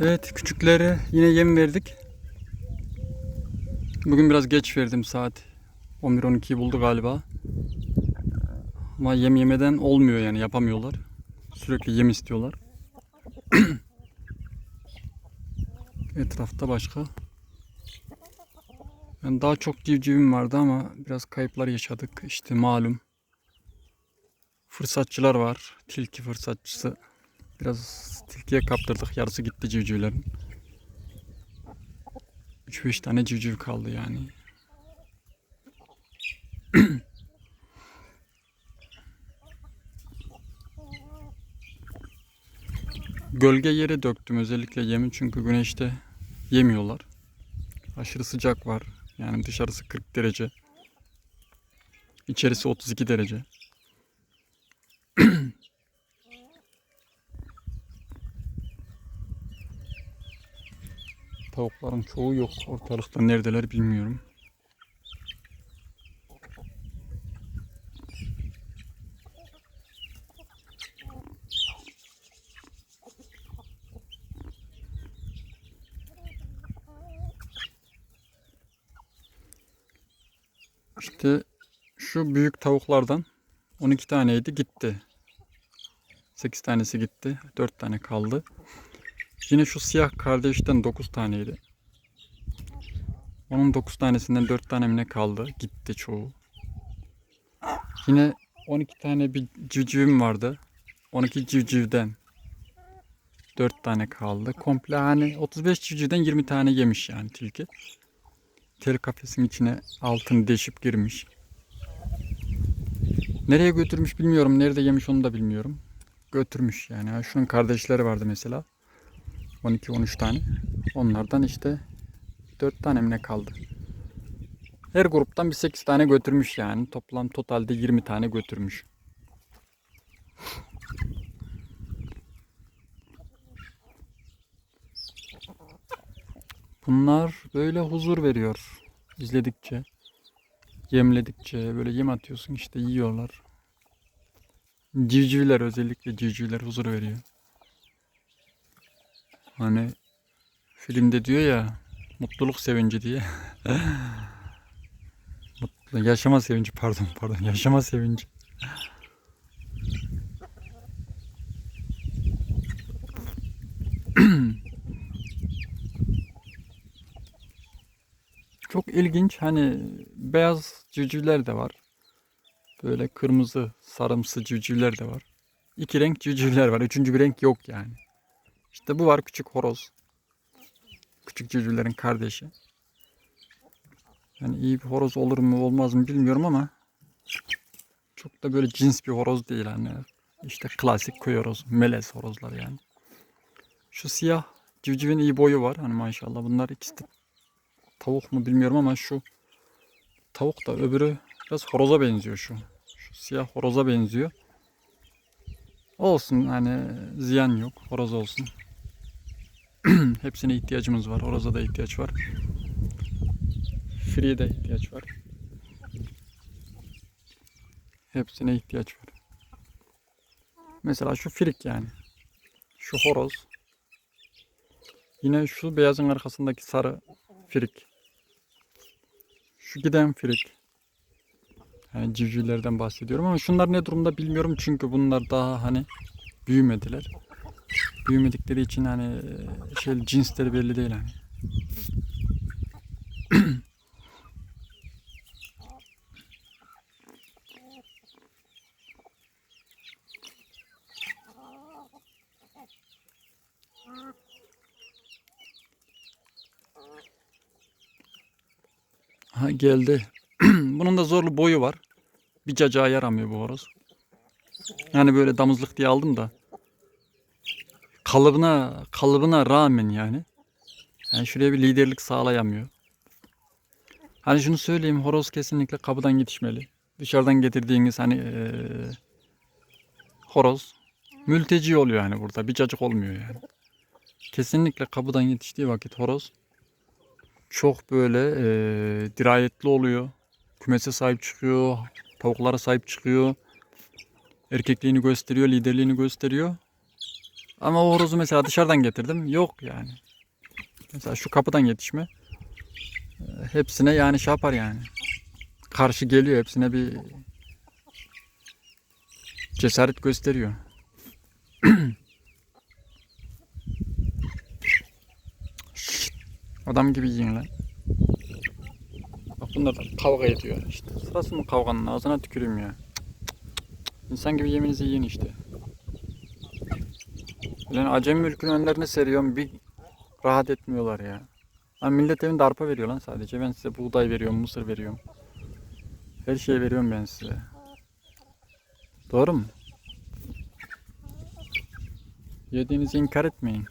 Evet küçükleri yine yem verdik. Bugün biraz geç verdim saat 11-12'yi buldu galiba. Ama yem yemeden olmuyor yani yapamıyorlar. Sürekli yem istiyorlar. Etrafta başka. Yani daha çok civcivim vardı ama biraz kayıplar yaşadık. İşte malum. Fırsatçılar var. Tilki fırsatçısı. Biraz tilkiye kaptırdık. Yarısı gitti civcivlerin. 3-5 tane civciv kaldı yani. Gölge yere döktüm özellikle yemi çünkü güneşte yemiyorlar. Aşırı sıcak var. Yani dışarısı 40 derece. İçerisi 32 derece. Tavukların çoğu yok. Ortalıkta neredeler bilmiyorum. İşte şu büyük tavuklardan 12 taneydi gitti. 8 tanesi gitti. 4 tane kaldı. Yine şu siyah kardeşten 9 taneydi. Onun 9 tanesinden 4 tane ne kaldı? Gitti çoğu. Yine 12 tane bir civcivim vardı. 12 civcivden 4 tane kaldı. Komple hani 35 civcivden 20 tane yemiş yani tilki. Tel kafesin içine altını deşip girmiş. Nereye götürmüş bilmiyorum. Nerede yemiş onu da bilmiyorum. Götürmüş yani. Şunun kardeşleri vardı mesela. 12-13 tane. Onlardan işte 4 tane mi ne kaldı? Her gruptan bir 8 tane götürmüş yani. Toplam totalde 20 tane götürmüş. Bunlar böyle huzur veriyor izledikçe. Yemledikçe böyle yem atıyorsun işte yiyorlar. Civcivler özellikle civcivler huzur veriyor. Hani filmde diyor ya mutluluk sevinci diye. Mutlu, yaşama sevinci pardon pardon yaşama sevinci. Çok ilginç hani beyaz civcivler de var. Böyle kırmızı sarımsı civcivler de var. İki renk civcivler var. Üçüncü bir renk yok yani. İşte bu var küçük horoz. Küçük civcivlerin kardeşi. Yani iyi bir horoz olur mu olmaz mı bilmiyorum ama çok da böyle cins bir horoz değil hani. İşte klasik köy horoz, melez horozlar yani. Şu siyah civcivin iyi boyu var hani maşallah. Bunlar ikisi de tavuk mu bilmiyorum ama şu tavuk da öbürü biraz horoza benziyor şu. Şu siyah horoza benziyor. Olsun hani ziyan yok. Horoz olsun. Hepsine ihtiyacımız var. Horoza da ihtiyaç var. Free'ye de ihtiyaç var. Hepsine ihtiyaç var. Mesela şu firik yani. Şu horoz. Yine şu beyazın arkasındaki sarı firik. Şu giden firik. Yani civcivlerden bahsediyorum ama şunlar ne durumda bilmiyorum çünkü bunlar daha hani büyümediler. Büyümedikleri için hani şey cinsleri belli değil hani. Ha geldi. Bunun da zorlu boyu var. Bir cacığa yaramıyor bu horoz. Yani böyle damızlık diye aldım da. Kalıbına kalıbına rağmen yani. Yani şuraya bir liderlik sağlayamıyor. Hani şunu söyleyeyim horoz kesinlikle kapıdan yetişmeli. Dışarıdan getirdiğiniz hani eee, horoz mülteci oluyor yani burada. Bir cacık olmuyor yani. Kesinlikle kapıdan yetiştiği vakit horoz çok böyle eee, dirayetli oluyor. Kümese sahip çıkıyor. Tavuklara sahip çıkıyor. Erkekliğini gösteriyor, liderliğini gösteriyor. Ama o horozu mesela dışarıdan getirdim. Yok yani. Mesela şu kapıdan yetişme. e, Hepsine yani şey yapar yani. Karşı geliyor hepsine bir cesaret gösteriyor. Adam gibi yiyin lan. Bak bunlar kavga ediyor işte. Sırası mı kavganın ağzına tüküreyim ya. İnsan gibi yeminizi yiyin işte. Ulan acemi mülkün önlerine seriyorum bir rahat etmiyorlar ya. Lan millet evinde arpa veriyor lan sadece. Ben size buğday veriyorum, mısır veriyorum. Her şeyi veriyorum ben size. Doğru mu? Yediğinizi inkar etmeyin.